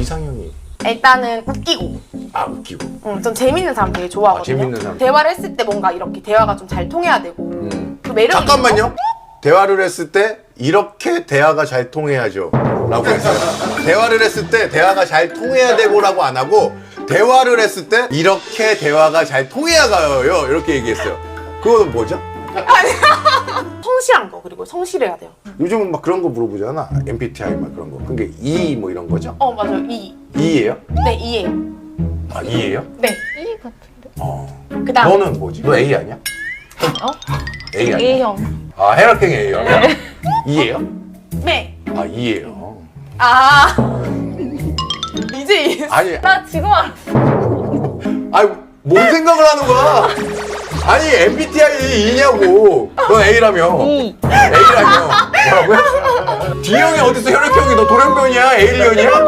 이상형이 일단은 웃기고 아 웃기고. 음, 좀 재밌는 사람 되게 좋아하거든요. 아, 재밌는 사람. 대화를 했을 때 뭔가 이렇게 대화가 좀 잘 통해야 되고 음. 그 매력이 잠깐만요. 대화를 했을 때 이렇게 대화가 잘 통해야죠. 라고 했어요. 대화를 했을 때 대화가 잘 통해야 되고 라고 안 하고 대화를 했을 때 이렇게 대화가 잘 통해야 가요. 이렇게 얘기했어요. 그거는 뭐죠? 성실한 거 그리고 성실해야 돼요. 요즘은 막 그런 거 물어보잖아. MBTI 막 그런 거. 그게 E 뭐 이런 거죠? 어 맞아요 이. E예요? 네 이해요. 아 E예요? 네. E 같은데. 어. 그다음 너는 뭐지? 너 A 아니야? 어? A 아니야? A형. 아 혈액형 A요? E예요? 네. 아 E예요. 아 이제 이해. 아니 나 지금 알았어. 아니 뭔 생각을 하는 거야? 아니 MBTI E냐고. 너 A라며. A라며. 뭐라고요? D형이 어디서 혈액형이 너 돌연변이야? 에일리언이야?